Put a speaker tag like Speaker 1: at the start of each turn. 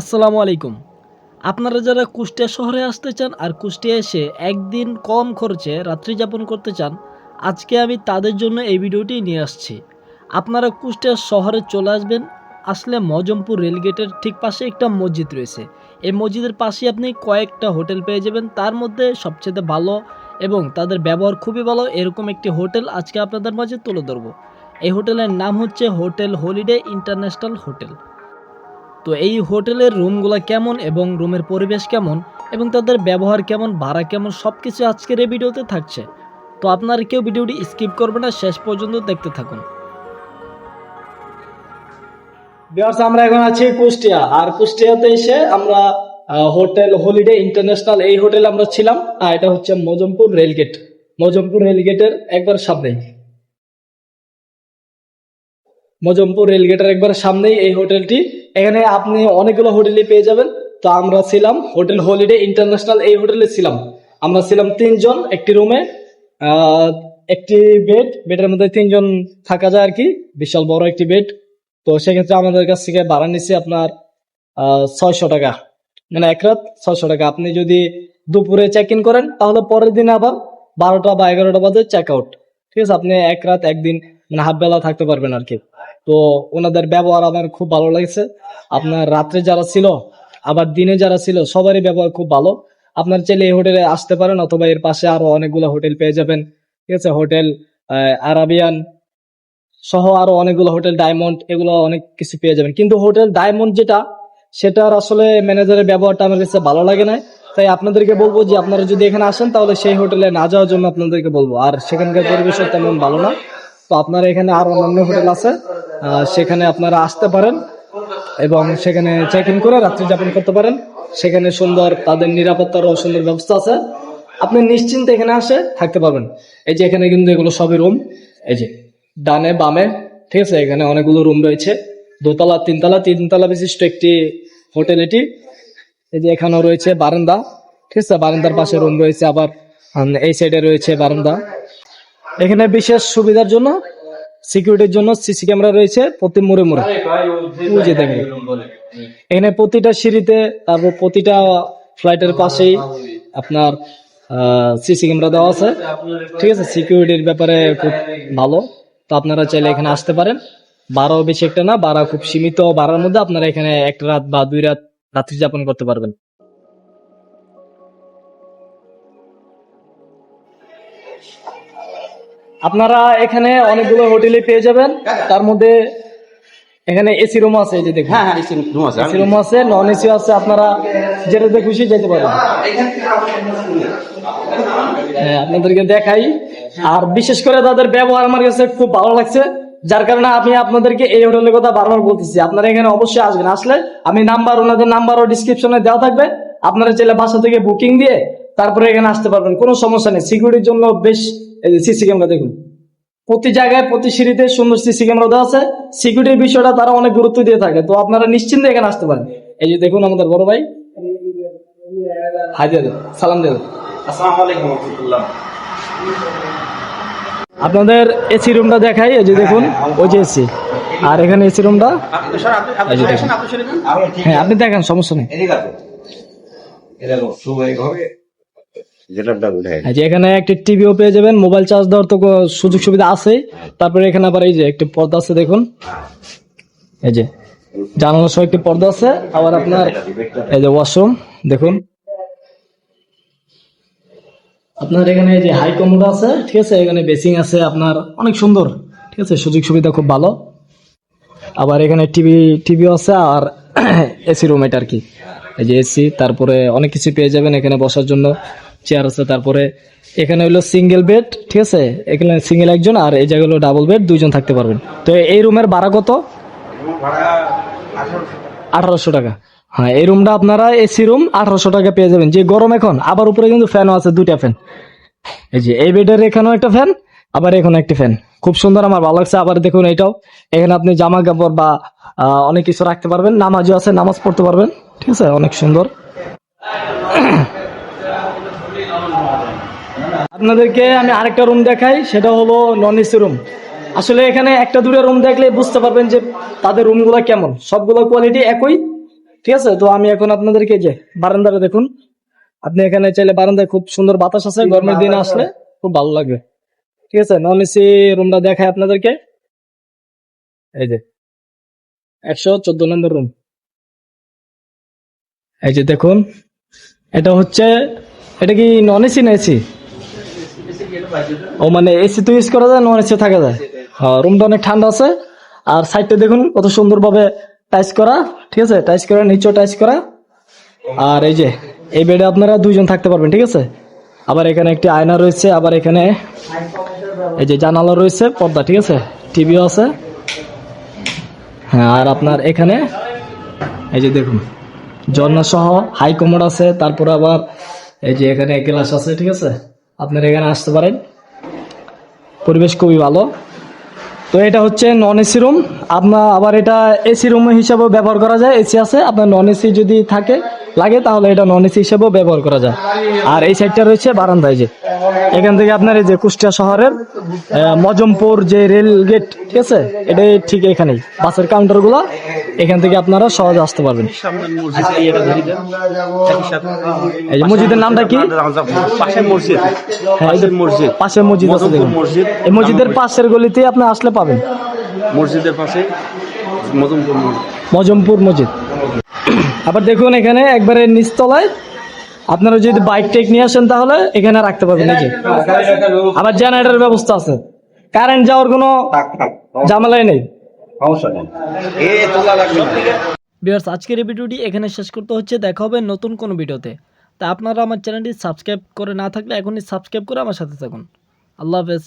Speaker 1: আসসালামু আলাইকুম। আপনারা যারা কুষ্টিয়া শহরে আসতে চান আর কুষ্টিয়া এসে একদিন কম খরচে রাত্রি যাপন করতে চান, আজকে আমি তাদের জন্য এই ভিডিওটি নিয়ে আসছি। আপনারা কুষ্টিয়া শহরে চলে আসবেন, আসলে মজমপুর রেলগেটের ঠিক পাশে একটা মসজিদ রয়েছে। এই মসজিদের পাশে আপনি কয়েকটা হোটেল পেয়ে যাবেন, তার মধ্যে সবচেয়ে ভালো এবং তাদের ব্যবহার খুবই ভালো এরকম একটি হোটেল আজকে আপনাদের মাঝে তুলে ধরবো। এই হোটেলের নাম হচ্ছে হোটেল হলিডে ইন্টারন্যাশনাল হোটেল। তো এই হোটেলের রুমগুলো কেমন এবং রুমের পরিবেশ কেমন এবং তাদের ব্যবহার কেমন, ভাড়া কেমন সব কিছু আজকের এই ভিডিওতে থাকছে। তো আপনারা কেউ ভিডিওটি স্কিপ করবে না, শেষ পর্যন্ত দেখতে থাকুন। আমরা এখন আছি কুষ্টিয়া। আর কুষ্টিয়াতে এসে আমরা হোটেল হলিডে ইন্টারন্যাশনাল এই হোটেলে আমরা ছিলাম। আর এটা হচ্ছে মজমপুর রেলগেট মজমপুর রেলগেটের একবার সামনেই। মজমপুর রেলগেটের একবার সামনেই এই হোটেলটি। এখানে আপনি অনেকগুলো হোটেলই পেয়ে যাবেন। তো আমরা ছিলাম হোটেল হলিডে ইন্টারন্যাশনাল, এই হোটেলে ছিলাম। আমরা ছিলাম তিনজন, একটি রুমে একটি বেড। বেডের মধ্যে তিনজন থাকা যায় আর কি। বিশাল বড় একটি বেড। তো সেক্ষেত্রে আমাদের কাছ থেকে ভাড়া নিচ্ছে আপনার ছয়শো টাকা। মানে এক রাত ছয়শো টাকা। আপনি যদি দুপুরে চেক ইন করেন, তাহলে পরের দিন আবার বারোটা বা এগারোটা বাজে চেক আউট ঠিক আছে, আপনি এক রাত, একদিন মানে হাফ বেলা থাকতে পারবেন আর কি। তো ওনাদের ব্যবহার আমার খুব ভালো লাগছে। আপনার রাত্রে যারা ছিল, আবার দিনে যারা ছিল, সবারই ব্যবহার খুব ভালো। আপনার চাইলে এই হোটেলে আসতে পারেন, অথবা এর পাশে আরও অনেকগুলো হোটেল পেয়ে যাবেন। ঠিক আছে, হোটেল আরাবিয়ান সহ আরও অনেকগুলো হোটেল, ডায়মন্ড এগুলো অনেক কিছু পেয়ে যাবেন। কিন্তু হোটেল ডায়মন্ড যেটা, সেটার আসলে ম্যানেজারের ব্যবহারটা আমার কাছে ভালো লাগে না তাই আপনাদেরকে বলব যে আপনারা যদি এখানে আসেন, তাহলে সেই হোটেলে না যাওয়ার জন্য আপনাদেরকে বলব। আর সেখানকার পরিবেশও তেমন ভালো না। তো আপনারা এখানে আরও অন্যান্য হোটেল আছে সেখানে আপনারা আসতে পারেন এবং সেখানে চেক ইন করে রাত্রি যাপন করতে পারেন। সেখানে সুন্দর তাদের নিরাপত্তারও সুন্দর ব্যবস্থা আছে। আপনি নিশ্চিন্তে এখানে আসে থাকতে পারবেন। এই যে এখানে কিন্তু এগুলো সবই রুম এই যে ডানে বামে, ঠিক আছে? এখানে অনেকগুলো রুম রয়েছে। দোতলা, তিনতলা তিনতলা বিশিষ্ট একটি হোটেল এটি। এই যে এখানেও রয়েছে বারান্দা, ঠিক আছে? বারান্দার পাশে রুম রয়েছে আবার এই সাইডে রয়েছে বারান্দা। এখানে বিশেষ সুবিধার জন্য সিকিউরিটির জন্য সিসি ক্যামেরা রয়েছে প্রতি মোড়ে মোড়ে। দেখেন, এখানে প্রতিটা সিঁড়িতে, তারপর প্রতিটা ফ্লাইটের পাশেই আপনার সিসি ক্যামেরা দেওয়া আছে। ঠিক আছে? সিকিউরিটির ব্যাপারে খুব ভালো। তো আপনারা চাইলে এখানে আসতে পারেন। বারো বেশি একটা না বারা খুব সীমিত। বাড়ার মধ্যে আপনারা এখানে একটা রাত বা দুই রাত রাত্রি যাপন করতে পারবেন। আপনারা এখানে অনেকগুলো হোটেলে পেয়ে যাবেন। তার মধ্যে এখানে এসি রুম আছে এই যে দেখুন।
Speaker 2: হ্যাঁ হ্যাঁ এসি রুম আছে।
Speaker 1: এসি রুম আছে নন এসি আছে আপনারা যেটাতে খুশি যেতে পারেন হ্যাঁ আপনাদেরকে দেখাই। আর বিশেষ করে তাদের ব্যবহার আমার কাছে খুব ভালো লাগছে। যার কারণে আমি আপনাদেরকে এই হোটেলের কথা বারবার বলতেছি। আপনারা এখানে অবশ্যই আসবেন। আসলে আমি নাম্বার ওনাদের নাম্বারও ডিসক্রিপশনে দেওয়া থাকবে। আপনারা চাইলে বাসা থেকে বুকিং দিয়ে তারপরে এখানে আসতে পারবেন। কোনো সমস্যা নেই। সিকিউরিটির জন্য বেশ সিসি ক্যামেরা দেখুন। প্রতি জায়গায় প্রতি সিঁড়িতে সুন্দর সিসি ক্যামেরা দেওয়া আছে। সিকিউরিটির বিষয়টা তারা অনেক গুরুত্ব দিয়ে থাকে। তো আপনারা নিশ্চিন্তে এখানে আসতে পারেন। এই যে দেখুন আমাদের বড় ভাই। দেন, সালাম দিয়ে দেন।
Speaker 2: আসসালামু আলাইকুম রাহমাতুল্লাহ।
Speaker 1: আপনাদের এসি রুমটা দেখাই এই যে দেখুন ওই যে এসি আর এখানে এসি রুমটা এই যে দেখুন। হ্যাঁ আপনি দেখেন সমস্যা নেই। যে এখানে একটি টিভিও পেয়ে যাবেন মোবাইল চার্জ দেওয়ার তো সুযোগ সুবিধা আছে। তারপরে এখানে আবার এই যে একটি পর্দা আছে দেখুন। এই যে জানানোর সহ একটি পর্দা আছে। আবার আপনার এই যে ওয়াশরুম দেখুন। আপনার এখানে যে হাই কমোড আছে ঠিক আছে? এখানে বেসিং আছে আপনার অনেক সুন্দর ঠিক আছে? সুযোগ সুবিধা খুব ভালো। আবার এখানে টিভি টিভিও আছে আর এসি রুম এটা আর কি। এই যে এসি তারপরে অনেক কিছু পেয়ে যাবেন এখানে বসার জন্য। চেয়ার আছে তারপরে এখানে হলো সিঙ্গেল বেড ঠিক আছে? এখানে সিঙ্গেল একজন আর এই জায়গায় হলো ডাবল বেড দুইজন থাকতে পারবেন। তো এই রুমের ভাড়া কত? আঠারোশো টাকা। হ্যাঁ এই রুমটা আপনারা এসি রুম আঠারোশো টাকা পেয়ে যাবেন। যে গরম এখন, আবার উপরে কিন্তু ফ্যানও আছে, দুইটা ফ্যান এই যে, এই বেডের এখানেও একটা ফ্যান আবার এখানে একটি ফ্যান খুব সুন্দর আমার, ভালো লাগছে। আবার দেখুন এটাও। এখানে আপনি জামা কাপড় বা অনেক কিছু রাখতে পারবেন। নামাজও আছে, নামাজ পড়তে পারবেন। ঠিক আছে? অনেক সুন্দর। আপনাদেরকে আমি আরেকটা রুম দেখাই, সেটা হলো নন এসি রুম আসলে এখানে একটা দুটো রুম দেখলে বুঝতে পারবেন যে তাদের রুমগুলো কেমন। সবগুলো কোয়ালিটি একই। ঠিক আছে? তো আমি এখন আপনাদেরকে যে বারান্দাটা দেখুন। আপনি এখানে চাইলে বারান্দায় খুব সুন্দর বাতাস আছে গরমের দিন আসলে খুব ভালো লাগবে ঠিক আছে? নন এসি রুমটা দেখায় আপনাদেরকে। এই যে একশো চোদ্দ নম্বর রুম এই যে দেখুন এটা হচ্ছে এটা কি নন এসি না এসি ও মানে এসি তো ইউজ করা যায় নন এসি থাকা যায়। হ্যাঁ রুমটা অনেক ঠান্ডা আছে। আর সাইডটা দেখুন কত সুন্দরভাবে টাইস করা, ঠিক আছে? টাইস করা, নিচেও টাইস করা। আর এই যে, এই বেডে আপনারা দুইজন থাকতে পারবেন, ঠিক আছে? আবার এখানে একটি আয়না রয়েছে, আবার এখানে এই যে জানালা রয়েছে, পর্দা, ঠিক আছে? টিভিও আছে। হ্যাঁ আর আপনার এখানে, এই যে দেখুন, ঝর্ণা সহ হাই কমোড আছে, তারপর আবার এই যে এখানে গ্লাস আছে, ঠিক আছে? আপনারা এখানে আসতে পারেন। পরিবেশ খুবই ভালো। তো এটা হচ্ছে নন এসি রুম আপনার আবার এটা এসি রুম হিসাবেও ব্যবহার করা যায়। এসি আছে। আপনার নন এসি যদি থাকে লাগে তাহলে এটা নন এসি হিসেবেও ব্যবহার করা যায়। আর এই সাইডটা রয়েছে বারান্দায় যে। এখান থেকে আপনার এই যে কুষ্টিয়া শহরের মজমপুর যে রেল গেট ঠিক আছে? এটাই ঠিক এখানেই। বাসের কাউন্টারগুলা এখান থেকে আপনারা সহজে আসতে পারবেন। এই যে মসজিদের নামটা কি?
Speaker 2: পাশে মসজিদ।
Speaker 1: হ্যাঁ,
Speaker 2: মসজিদ।
Speaker 1: পাশে মসজিদ আছে দেখুন। এই মসজিদের পাশের গলিতে আপনি আসলে পাবেন।
Speaker 2: মসজিদের পাশে মজমপুর
Speaker 1: মজমপুর মসজিদ। আবার দেখুন এখানে একবারে নিচতলায় আপনারা যদি বাইক টেক নিয়ে আসেন তাহলে এখানে রাখতে পারবেন এই যে। আবার জেনারেটর ব্যবস্থা আছে। কারেন্ট যাওয়ার কোনো ঝামেলাই নেই। বিয়ার্স আজকের এই ভিডিওটি এখানে শেষ করতে হচ্ছে। দেখা হবে নতুন কোনো ভিডিওতে। তা আপনারা আমার চ্যানেলটি সাবস্ক্রাইব করে না থাকলে এখনই সাবস্ক্রাইব করে আমার সাথে থাকুন। আল্লাহ হাফেজ।